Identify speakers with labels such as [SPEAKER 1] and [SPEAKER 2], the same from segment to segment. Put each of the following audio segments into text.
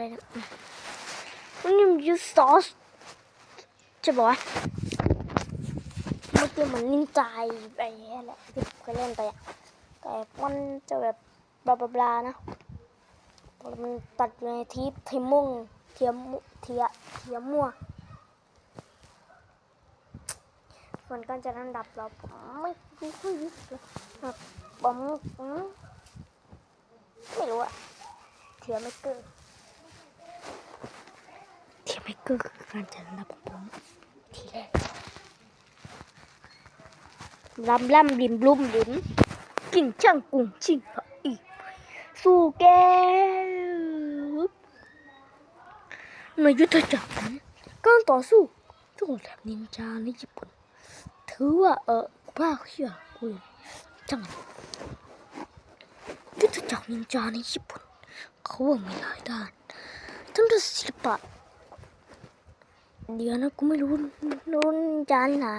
[SPEAKER 1] อะไรนะมันยังยูซอสจะบอกว่าเมื่อกี้เหมือนนินจายไปแหละที่เคยเล่นไปอะแต่มันจะแบบบลาบลานะมันตัดอยู่ในทีปทีมุ่งเทียมเทียเทียมมั่วส่วนการจัดอันดับเราผมไม่ไม่ค่อยรู้เลยแบบผมไม่รู้อะเทียไม่เกอ ไม่เกอร์คือการจัดอันดับของผมทีแรกลำล่ำริมบลุ่มลิมกิ่งช่างกุ้งชิงอีสู้แก้วในยุทธจักรนั้นการต่อสู้สู้แบบนินจาในญี่ปุ่น ถือว่าเออบ้าเชื่อกูเลยจังยุทธจักรนินจาในญี่ปุ่น เขาว่ามีหลายด้านทั้งด้านศิลปะ เดี๋ยวนะกูไม่รู้รู้นจานี่นะ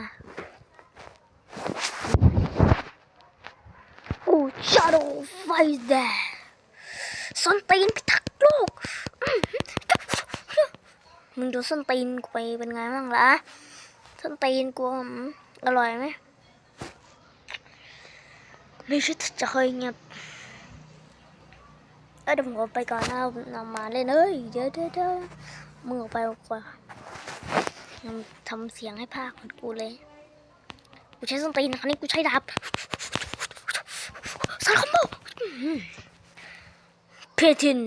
[SPEAKER 1] โอ้ชาโดไฟแดส้นตีนพิทักษ์โลกมึงดูส้นตีนกูไปเป็นไงบ้างล่ะส้นตีนกูอร่อยไหมไม่ใช่จะเคยเงียบเอ้ยเดี๋ยวผมออกไปก่อนนะนำมาเล่นเอ้ยเดี๋ยวเดี๋ยวมึงออกไปกไปยัง ทำเสียงให้ภาคเหมือนกูเลย กูใช้ส้นตีนคราวนี้กูใช้ดาบสารคอมโบอื้อหือเพทิน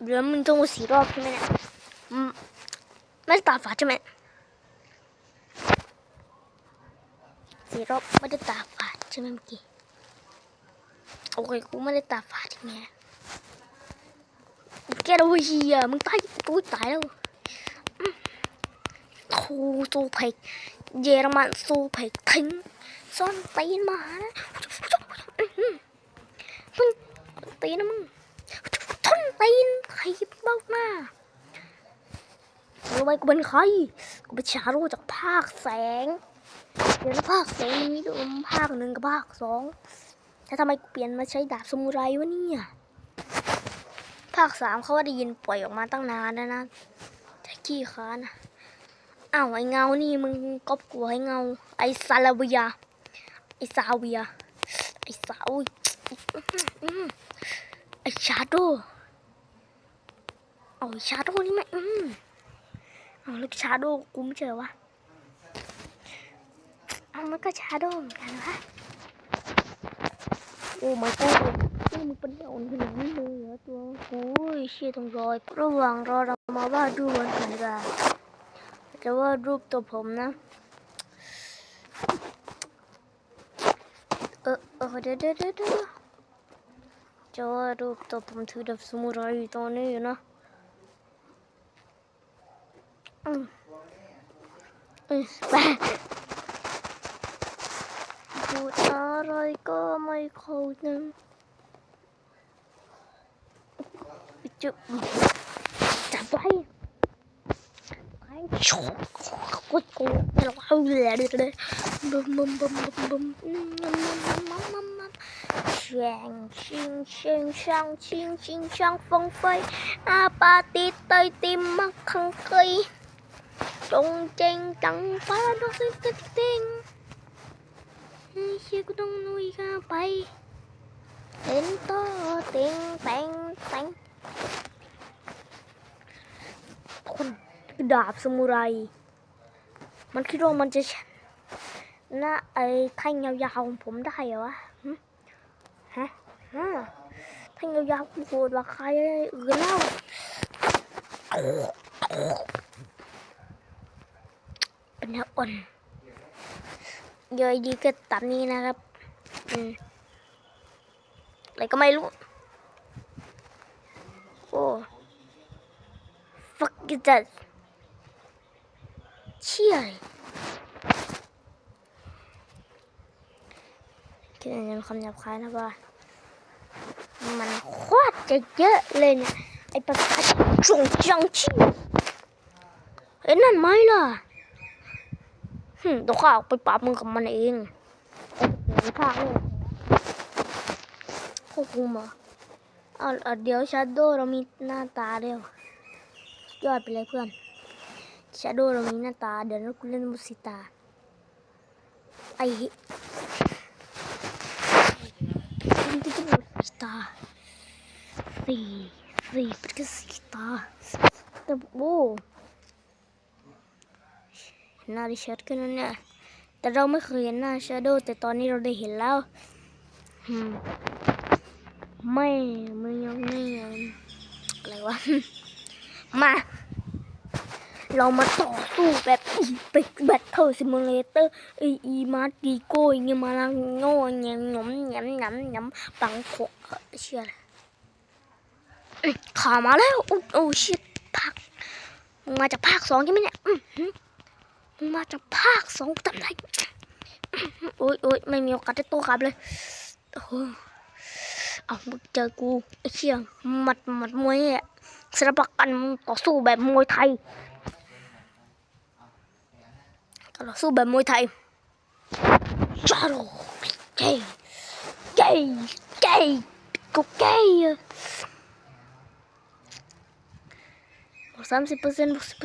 [SPEAKER 1] เหลือมึงต้องมาสี่รอบใช่ไหมเนี่ยอืมไม่ได้ตาฝาดใช่ไหมสีรอบไม่ได้ตาฝาดใช่ไหมเมื่อกี้โอเคกูไม่ได้ตาฝาดใช่ไหมแกเราเฮียมึงตายกูตายแล้วอืม โคโซเพกเยอรมันโซเพกทิ้งซ่อนตีนมานะมึงตีนนะมึงทนตีนใครเบ้าหน้ารู้ไหมกูเป็นใครกูเป็นชาโร่จากภาคแสง เดี๋ยวภาคแสงมันมีด้วยภาคหนึ่งกับภาคสองแต่ทำไมกูเปลี่ยนมาใช้ดาบสมุไรวะเนี่ยภาคสามเขาว่าได้ยินปล่อยออกมาตั้งนานแล้วนะแต่ขี้ค้านะ อ้าวไอเงานี่มึงก๊อปกูให้เงา ไอซาลาเวียไอซาเวียไอ้สาวอื้อไอชาโดเอาชาโดนี่ไหมอืมเอาแล้วชาโดกูไม่เจอวะเอามันก็ชาโดเหมือนกันวะโอ้ไม่กูนี่มึงเป็นเอาขนาดนี้เลยเหรอตัวโอ้ยเชี่ยต้องรอยระหว่างรอเรามาวาดรูปบนแผ่นกระดา จะวาดรูปตัวผมนะ เออเออเดี๋ยวเดี๋ยวเดี๋ยวจะวาดรูปตัวผมถือดาบสมุไรตอนนี้นะอืมอืมไปพูดอะไรก็ไม่เข้าใจจุบจับไว้ ไอ้ชกกดกูเราเอาเลยเลยเลยบึมบึมบึมบึมบึมอืมมัมมัมมั ดาบสมุไร มันคิดว่ามันจะชนะไอ้แท่งยาวๆของผมได้เหรอฮะแท่งยาวๆกูโหดกว่าใครอื่นแล้วเป็นนัอ่อนเยอะดีก็ตามนี้นะครับ อืมอะไรก็ไม่รู้ โอ้ fuck is that เชี่ยคิดอย่างคำหยาบคายนะว่ามันโคตรจะเยอะเลยเนี่ย ไอภาษาจงจังชี่เห็นนั่นไหมล่ะหึเดี๋ยวข้าออกไปปราบมึงกับมันเองไอ้ภาคนี่ควบคุมอเอาเอาเดี๋ยวชาโดเรามีหน้าตาเดียวยอดไปเลยเพื่อน ชาโดเรามีหน้าตาเดี๋ยวเราเล่นมุสิตาไอ้เล่นที่มุสิตาสี่สี่เป็นก็สีตาแต่โอ้หน้าดิชัดขึ้นแล้วเนี่ยแต่เราไม่เคยเห็นหน้าชาโดแต่ตอนนี้เราได้เห็นแล้วอืมไม่ไม่ยังไม่ยังอะไรวะมา เรามาต่อสู้แบบอีปิกแบทเทิลซิมูเลเตอร์อีอีมาร์ดีโก้ยเงี้ยมาลังโง่เงี้ยหนมยำหยำหยำปังโขกเชื่อเลยอื้อขามาแล้วโอ้โอ้ชิตภาคมึงมาจากภาคสองใช่ไหมเนี่ยอื้อหือมึงมาจากภาคสองจำได้โอ้ยโอ้ยไม่มีโอกาสได้โต้กลับเลยโอ้เอามึงเจอกูไอ้เชี่ยหมัดหมัดมวยเนี่ยศิลปะกันต่อสู้แบบมวยไทย ต่อสู้แบบมวยไทยจ้าโรเก้เก้เก้กูเก้สามสิบเปอร์เซ็นต์สิบ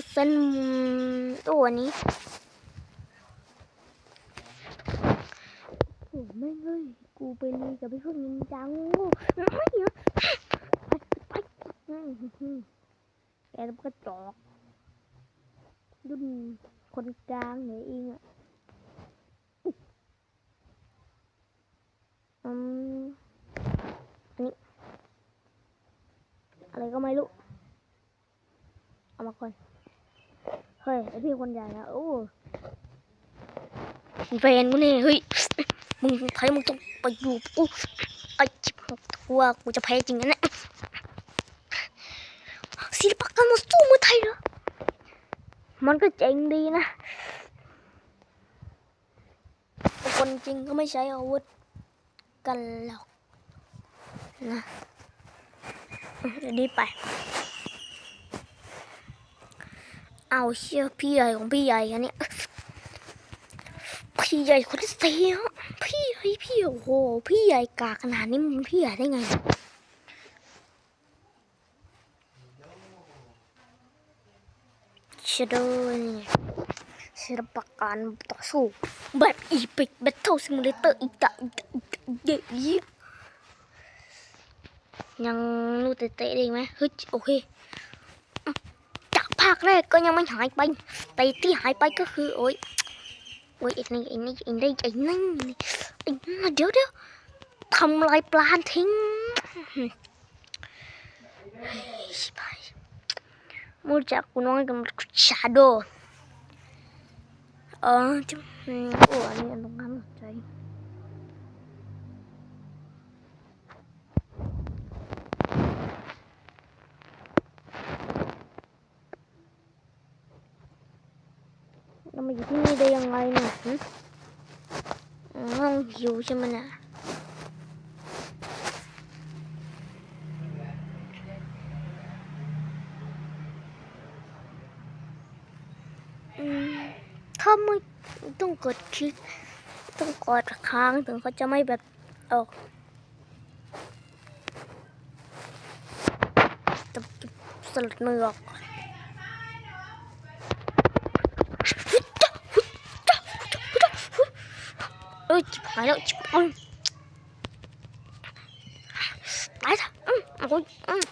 [SPEAKER 1] เปอร์เซ็นกลางเหรืออกรุ่นคนกลางเนี่ยเองอะอืมอันนี้ อะไรก็ไม่รู้ เอามาก่อน เฮ้ย ไอพี่คนใหญ่นะ โอ้แฟนกูนี่ เฮ้ย มึงไทยมึงต้องไปอยู่กูไอจิบหกตัวกูจะแพ้จริงนะเนี่ยศิลปการมสู้มวยไทยเหรอ มันก็เจ๋งดีนะคนจริงก็ไม่ใช้อาวุธกันหรอกนะเดี๋ยวนี้ไป เอาเชี่ยพี่ใหญ่ของพี่ใหญ่อันเนี้ยพี่ใหญ่คนที่สี่พี่ใหญ่พี่โอ้โหพี่ใหญ่กากขนาดนี้มันพี่ใหญ่ได้ไง ชโดนี่ศิลปะการต่อสู้แบบอีพิกแบทเทิลซิมูเลเตอร์อีกตะอีกตะอีกตะเยอะยังรู้เตะๆได้ไหมเฮ้ยโอเคอ่ะจากภาคแรกก็ยังไม่หายไปแต่ที่หายไปก็คือโอ้ย โอ้ยไอ้นี่ไอ้นี่ไอ้นี่ไอ้นี่ไอ้นี่เดี๋ยวเดี๋ยวทำลายปลาทิ้งชิบหาย ย มูจากกูน้องกับชาโดเออจุ๊บอืมโอ้อันนี้อันตรงนั้นสนใจเรามาอยู่ที่นี่ได้ยังไงเนี่ยหึ อืมห้องหิวใช่ไหมเนี่ยอืม ถ้าไม่ต้องกดคลิก ต้องกดค้างถึงเขาจะไม่แบบออกจะสลัดมือออกก่อนเอ้ยจิบหายแล้วจิบอืมตายซะอืมโอ้ยอืม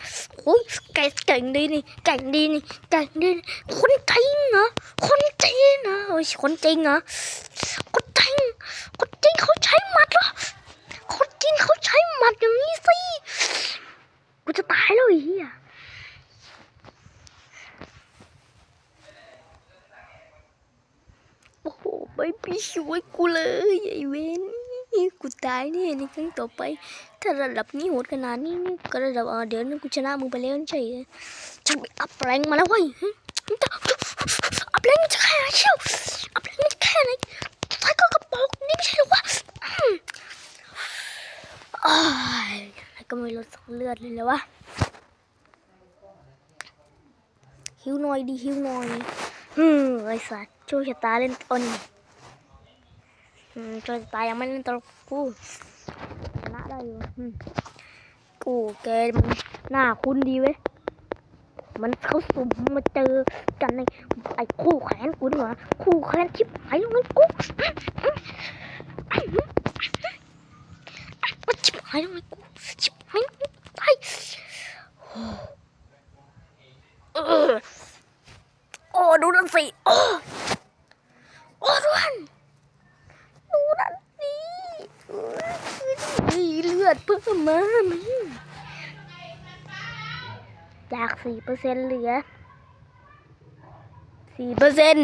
[SPEAKER 1] โอ้ยแกเก่งดีนี่เก่งดีนี่เก่งดีนี่คนจริงเหรอ คนจริงนะโอ้ยคนจริงเหรอคนจริงคนจริงเขาใช้หมัดเหรอคนจริงเขาใช้หมัดอย่างนี้สิกูจะตายแล้วไอ้เหี้ยโอ้โหไม่พี่ช่วยกูเลยไอ้เวนกูตายเนี่ยในครั้งต่อไป ถ้าระดับนี้โหดขนาดนี้นี่ก็ระดับเดี๋ยวนั้กูชนะมึงไปแล้วไม่ใช่เหรอฉันไปอัพแรงมาแล้วเว้ย หึอัพแรงมันแค่ไหนเชียวอัพแรงมันแค่ไหนท้ายก็กระบอกนี่ไม่ใช่หรอวะอืมอ้ายอก็ไม่ลดเลือดเลยเลยวะหิวหน่อยดิหิวหน่อยอืมไอ้สัตว์โชคชะตาเล่นต้นอืมโชคชะตายังไม่เล่นตลกกูชนะได้อยู่อืมกูแกมหน้าคุ้นดีเว้ย มันเขาสุ่มมาเจอกันในไอ้คู่แขนกูดีกว่าคู่แขนชิบหายแล้นกูมันชิบหายแล้นกูชิบหายแล้วไปเออโอ้ดูนั่นสิโอ้โอ้ดูนั่นดูนั่นสีเลือดเพิ่งมามัน จากสี่เปอร์เซ็นเหลือสี่เปอร์เซ็น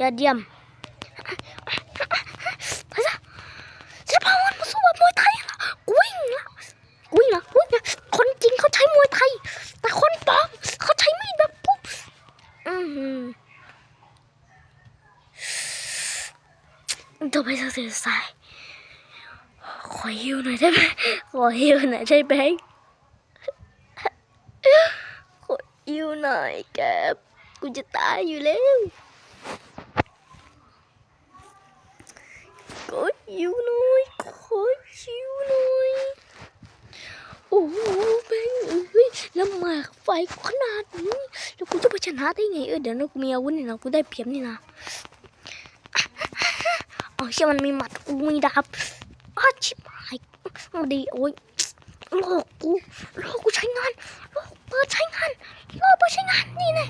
[SPEAKER 1] ยอดเยี่ยมพระเจ้าจะพาวันมาสู้กับมวยไทยเหรอกูวิ่งล้วกูวิ่งล้วกูวิ่งล้วคนจริงเขาใช้มวยไทย แต่คนปลอมเขาใช้มีดแบบปุ๊บอือหือต่อไปจะเสียสายขอฮิวหน่อยได้ไหมขอฮิวหน่อยได้ไหมิวหน่อยแกกูจะตายอยู่แล้วขออิวหน่อยขออิวหน่อยโอ้โหแม่งเอ้ยแล้วหมากไฟขนาดนี้แล้วกูจะไปชนะได้ไงเออเดี๋ยวนะกูมีอาวุธนี่นะกูได้เปรียบนี่นะอ๋อเชื่อมันมีหมัดกูมีดาบอ้าชิบหายมาดีโอ้ยโลกกูโลกกูใช้งานโลกเปิดใช้งาน โลกเปิดใช้งานนี่นะ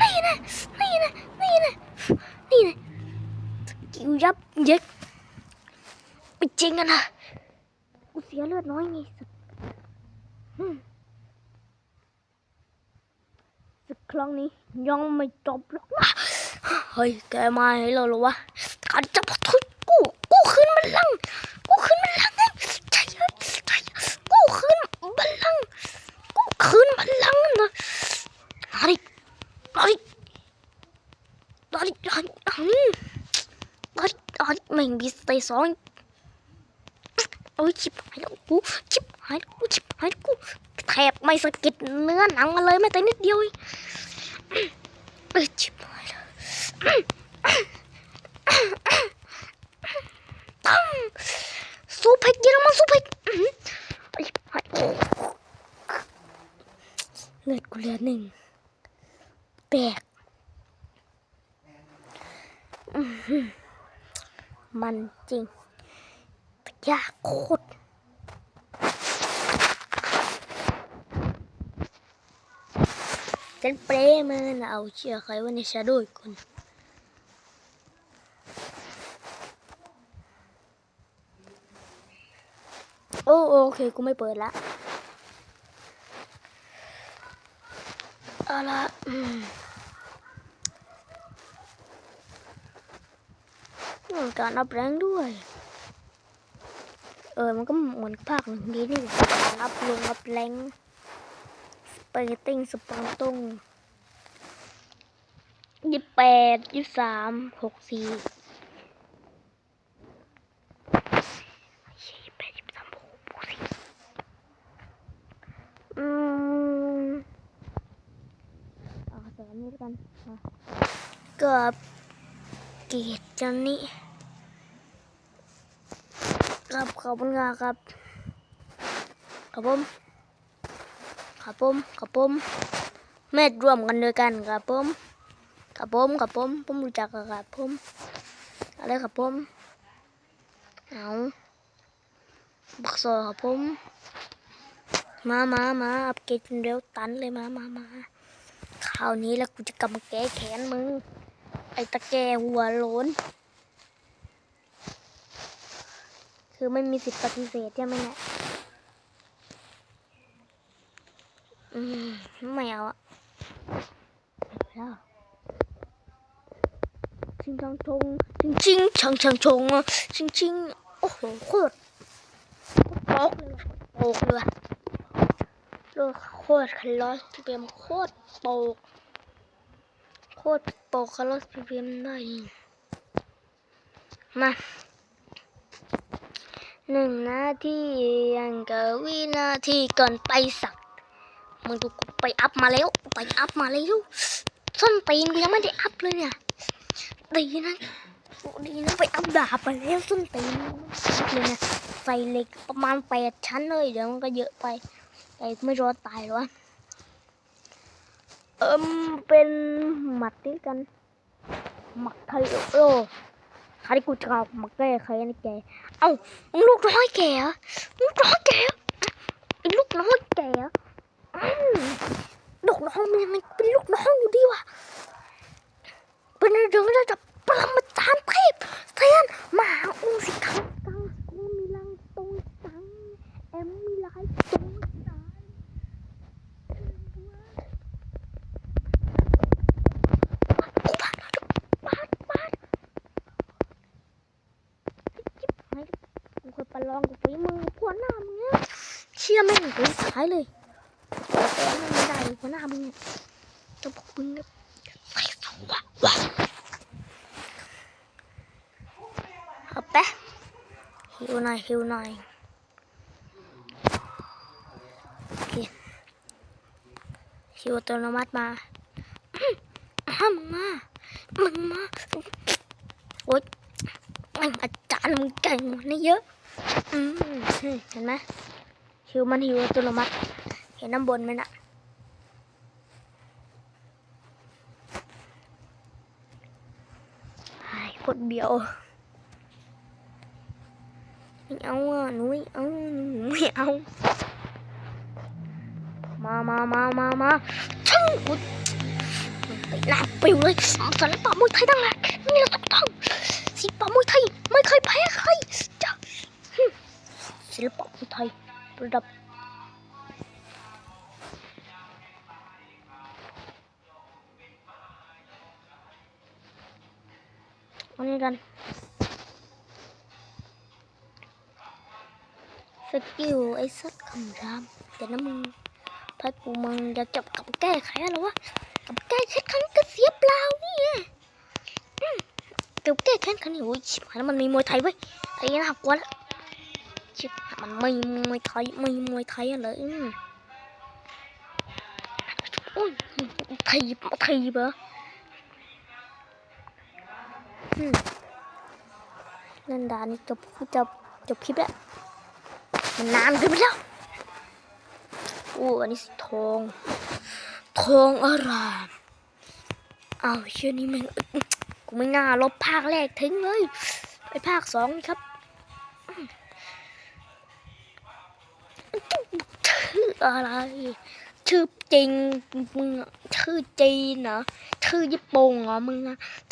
[SPEAKER 1] นี่นะนี่นะนี่นะนี่นะกิวยับเย็กไม่จริงอะนะกูเสียเลือดน้อยไงสักอืมสักครั้งนี้ยังไม่จบหรอกนะเฮ้ยแกมาให้เราหรอวะการจะพอทุกูกูคืนบัลลังก์กูคืนบัลลังไงใช่ใช่กูคืนบัลลังก์คืนบัลลังก์นั่นนะลาดิลาดิลาดิลาดิลาดิลาดิ ลาดิแม่งบีสเตย์สองโอ้ยชิบหายแล้วกูชิบหายแล้วกูชิบหายแล้วกูแทบไม่สะกิดเนื้อหนังมาเลยแม้แต่นิดเดียวเองเอ้ยชิบหายแล้วตั้งซูเพ็กเยอรมันซูเพ็กอื้อหือไอ้ไอ้โอ้เลือดกูเหลือหนึ่งแตกอือ มันจริง ยากโคตรฉันเปรย์มันเอาเชื่อใครว่าในชาโดอีกคนโอ้โอเค กูไม่เปิดละเอาละ อืมมีการอัพแรงด้วย เออ มันก็เหมือนภาคหนึ่งดีนี่แหละการอัพลงอัพแรงสเปรติ้งสปอนตุ้งยี่แปดยี่สามหกสี่ยี่แปดยี่สามหกสี่อืมเอาเสริมนี้แล้วกันมากับเกียรติจันนี่ ครับขอบคุณครับครับผมครับผมครับผมแม่ร่วมกันด้วยกันครับผมครับผมครับผมผมรู้จักครับผมอะไรครับผมเอาบักซอครับผมมามามาอัปเกรดเร็วตันเลยมามามาคราวนี้แล้วกูจะกลับมาแก้แค้นมึงไอ้ตะแกหัวโลน คือไม่มีสิทธิ์ปฏิเสธใช่ไหมเนี่ยอืมไม่เอาอะแล้วชิงชังชงชิงชิงชังชังชงอะชิงชิงโอ้โหโคตรโป๊กเลยโป๊กเลยวะโลกโคตรคันร้อยเตรียมโคตรโป๊กโคตรโปรคาร์ลอสพีเพีเอ็มได้นี่มา หนึ่งนาทียังกับวินาทีก่อนไปสักมึงดูกูไปอัพมาแล้วไปอัพมาแล้วส้นตีนกูยังไม่ได้อัพเลยเนี่ยดีนะดีนะไปอัพดาบมาแล้วส้นตีนยังเลยนี่ยใส่เหล็กประมาณแปดชั้นเลยเดี๋ยวมันก็เยอะไปแต่ไม่รอดตายหรอวะเอิมเป็นหมัดด้วยกันหมักไทยโอ้ ใครกูจะเอามาแก้ใครนี่แก เอ้ามึงลูกน้อยแกเหรอลูกน้อยแกไอ้ลูกน้อยแกเหรอลูกน้องมันยังไงเป็นลูกน้องอยู่ดีวะเป็นเรื่องระดับปรมาจารย์เทพเทียนมหาองค์สิขับงกูมีลังตรงสังแอมมีลายตรงสายกูบาดบาดบาดจิ๊บหายกูเคยประลองกับฝีมือพวกหน้ามึงเนี่ยเชี่ยแม่ งกูสายเลยไม่ได้หัวหน้ามึงจะบอกมึงเนี่ส่สวะวะเอาไปะหิวหน่อยหิวหน่อยโอเคหิวอัตโนมัติมาอื้ามึงมา มึงมา โอ๊ยอาจารย์มึงเก่งกว่านี่เยอะ อืมเห็นไหม หิวมันหิวอัตโนมัติ เห็นน้ำบนไหมน่ะไอ้กดเบียวไม่เอาอะหนูไม่เอาหนูไม่เอา มามามามามาช่างกูเตะหน้าปิวเลยศิลปะมวยไทยตั้งหากนี่แหละถูกต้องศิลปะมวยไทยไม่เคยแพ้ใครจ้ะหึศิลปะมวยไทย ระดับมานี่กัน สกิลไอ้สัตว์คำรามแต่นะมึงถ้ากูมึงจะจับกับแก้ไขอะไรวะกับแก้แค่ครั้งก็เสียเปล่านี่ไงกับแก้แค่ครั้งนี้โอ้ยชิบหายแล้วมันมีมวยไทยเว้ยไอ้นี่น่ากลัวละชิบห มันไม่มีมวยไทยไม่มีมวยไทยอะไรอืมโอ้ยไทยไทยเบออืมเล่นดานนี้จบจบจบคลิปแล้วมันนานเกินไปแล้วโอ้อันนี้สีทองทองอารามอ้าเชื่อนี้มันกูไม่น่าลบภาคแรกทิ้งเลย ไปภาคสองครับ อะไร ชื่อจริงมึงชื่อจีนเหรอชื่อญี่ปุ่นเหรอมึง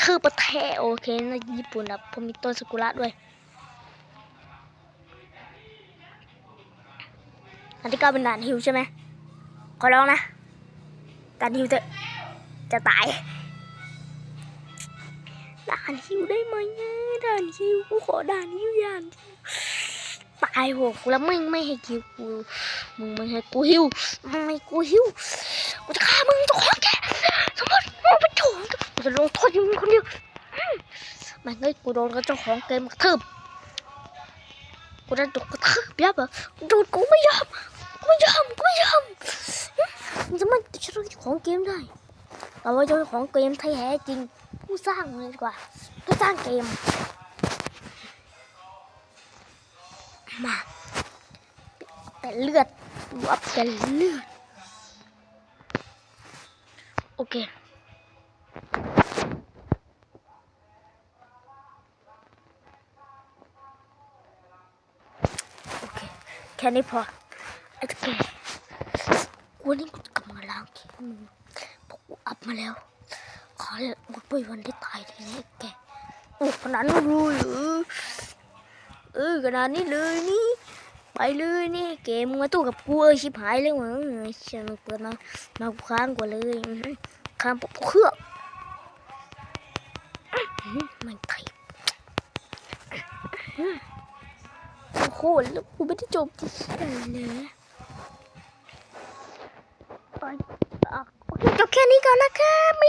[SPEAKER 1] ชื่อประเทศโอเคนะญี่ปุ่นอะผมมีต้นสกุระด้วยอันที่เก้าเป็นด่านฮิวใช่ไหมขอร้องนะด่านฮิวเถอะจะตายด่านฮิวได้ไหมด่านฮิวกูขอด่านฮิวด่าน ฮิวตายโหกูแล้วไม่งไม่ให้ฮิวกูมึงไม่ให้กูฮิวมึงไม่กูฮิวกูจะฆ่ามึงจะขอแกสมมติมึงเป็นโจรกูจะลงโทษมึงคนเดียวมแม่งเอ้ยกูโดนกับเจ้าของเกมกระทืบกูจะโดนกระทืบยับเหรอโดนกูไม่ยอมกูไม่ยอมกูไม่ยอมมันจะไม่ใช่เจ้ของเกมได้เราว่าเจ้าของเกมแท้จริงผู้สร้างเลยดีกว่าผู้สร้างเกม มาแต่เลือดวับแต่เลือด โอเคโอเค แค่นี้พอไอ้ตะแกวันนี้กูจะกลับมาล้างแค้นมึงเพราะกูอัพมาแล้ว ขอเลยกูไปวันที่ตายทีนี้ไอ้แกโอ้ขนาดนั้นเลยเหรอ เออขนาดนี้เลยนี่ไปเลยนี่เกมมาตู้กับกูเอ้ชิบหายเลยมึงเชียมันเปิดมามาค้างกว่าเลยอื้อหือค้างปุ๊บเครื่องมันไทยโอ้โหแล้วกูไม่ได้จบที่เลยไปโอเคจบแค่นี้ก่อนนะคะ